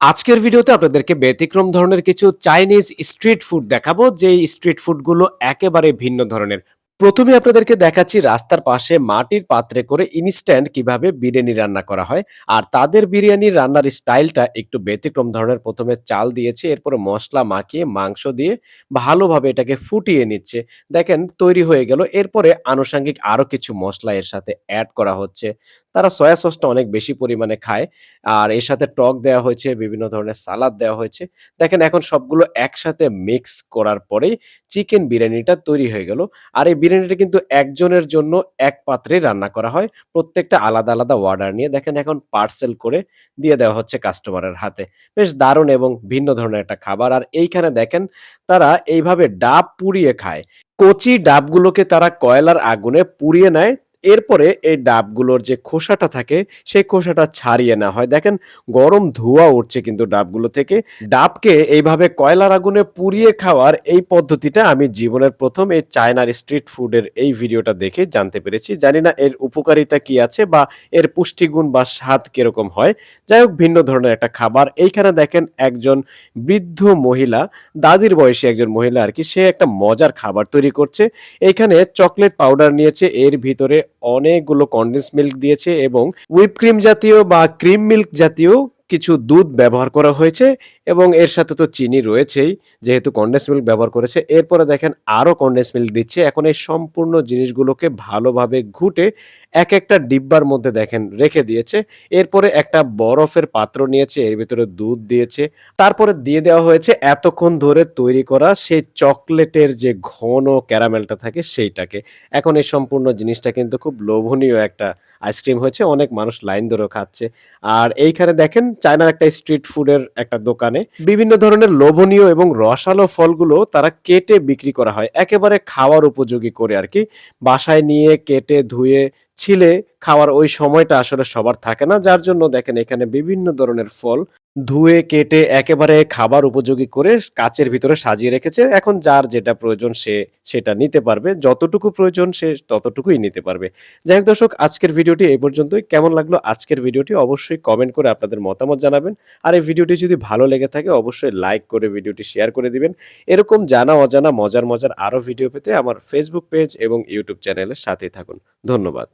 আজকের ভিডিওতে আপনাদেরকে ব্যতিক্রম ধরনের কিছু চাইনিজ স্ট্রিট ফুড দেখাবো। যে স্ট্রিট ফুডগুলো একেবারে ভিন্ন ধরনের। প্রথমে আপনাদেরকে দেখাচ্ছি রাস্তার পাশে মাটির পাত্রে করে ইনস্ট্যান্ট কীভাবে বিরিয়ানি রান্না করা হয়। আর তাদের বিরিয়ানির রান্নার স্টাইলটা একটু ব্যতিক্রম ধরনের। প্রথমে চাল দিয়েছে, এরপরে মশলা মাখিয়ে, মাংস দিয়ে ভালোভাবে এটাকে ফুটিয়ে নিচ্ছে। দেখেন, তৈরি হয়ে গেল। এরপরে আনুষঙ্গিক আরও কিছু মশলা এর সাথে অ্যাড করা হচ্ছে। তারা সয়া সসটা অনেক বেশি পরিমাণে খায়। আর এর সাথে টক দেওয়া হয়েছে, বিভিন্ন ধরনের সালাদ দেওয়া হয়েছে। দেখেন, এখন সবগুলো একসাথে মিক্স করার পরেই চিকেন বিরিয়ানিটা তৈরি হয়ে গেল। আর এই বিরিয়ানিটা কিন্তু একজনের জন্য এক পাত্রে রান্না করা হয়। প্রত্যেকটা আলাদা আলাদা অর্ডার নিয়ে। দেখেন এখন পার্সেল করে দিয়ে দেওয়া হচ্ছে কাস্টমারের হাতে। বেশ দারুণ এবং ভিন্ন ধরনের একটা খাবার। আর এইখানে দেখেন, তারা এইভাবে ডাব পুড়িয়ে খায়। কচি ডাবগুলোকে তারা কয়লার আগুনে পুড়িয়ে নেয়। এরপরে এই ডাবগুলোর যে খোসাটা থাকে, সেই খোসাটা ছাড়িয়ে না হয়। দেখেন, গরম ধোঁয়া উঠছে কিন্তু ডাবগুলো থেকে। ডাবকে এইভাবে কয়লার আগুনে পুড়িয়ে খাওয়ার এই পদ্ধতিটা আমি জীবনের প্রথম এই চায়নার স্ট্রিট ফুডের এই ভিডিওটা দেখে জানতে পেরেছি। জানি না এর উপকারিতা কি আছে বা এর পুষ্টিগুণ বা স্বাদ কীরকম হয়। যাই হোক, ভিন্ন ধরনের একটা খাবার। এইখানে দেখেন একজন বৃদ্ধ মহিলা, দাদির বয়সী একজন মহিলা আর কি, সে একটা মজার খাবার তৈরি করছে। এইখানে চকলেট পাউডার নিয়েছে। এর ভিতরে অনেকগুলো কন্ডেন্স মিল্ক দিয়েছে এবং হুইপ ক্রিম জাতীয় বা ক্রিম মিল্ক জাতীয় কিছু দুধ ব্যবহার করা হয়েছে এবং এর সাথে তো চিনি রয়েছেই, যেহেতু কন্ডেন্স মিল্ক ব্যবহার করেছে। এরপরে দেখেন আরও কন্ডেন্স মিল্ক দিচ্ছে। এখন এই সম্পূর্ণ জিনিসগুলোকে ভালোভাবে ঘুটে এক একটা ডিব্বার মধ্যে দেখেন, রেখে দিয়েছে। এরপরে একটা বরফের পাত্র নিয়েছে, এর ভিতরে দুধ দিয়েছে। তারপরে দিয়ে দেওয়া হয়েছে এতক্ষণ ধরে তৈরি করা সেই চকলেটের যে ঘন ক্যারামেলটা থাকে সেইটাকে। এখন এই সম্পূর্ণ জিনিসটা কিন্তু খুব লোভনীয় একটা আইসক্রিম হয়েছে, অনেক মানুষ লাইন ধরেও খাচ্ছে। আর এইখানে দেখেন, চায়নার একটা স্ট্রিট ফুডের একটা দোকানে বিভিন্ন ধরনের লোভনীয় এবং রসালো ফলগুলো তারা কেটে বিক্রি করা হয়। একেবারে খাওয়ার উপযোগী করে আর কি। বাসায় নিয়ে কেটে ধুয়ে ছিলে খাওয়ার ওই সময়টা আসলে সবার থাকে না। যার জন্য দেখেন এখানে বিভিন্ন ধরনের ফল ধুয়ে, কেটে, একেবারে খাবার উপযোগী করে কাচের ভিতরে সাজিয়ে রেখেছে। এখন যার যেটা প্রয়োজন সে সেটা নিতে পারবে। যতটুকু প্রয়োজন সে ততটুকুই নিতে পারবে। যাই হোক দর্শক, আজকের ভিডিওটি এই পর্যন্তই। কেমন লাগল আজকের ভিডিওটি অবশ্যই কমেন্ট করে আপনাদের মতামত জানাবেন। আর এই ভিডিওটি যদি ভালো লেগে থাকে অবশ্যই লাইক করে ভিডিওটি শেয়ার করে দিবেন। এরকম জানা অজানা মজার মজার আরও ভিডিও পেতে আমার ফেসবুক পেজ এবং ইউটিউব চ্যানেলের সাথেই থাকুন। ধন্যবাদ।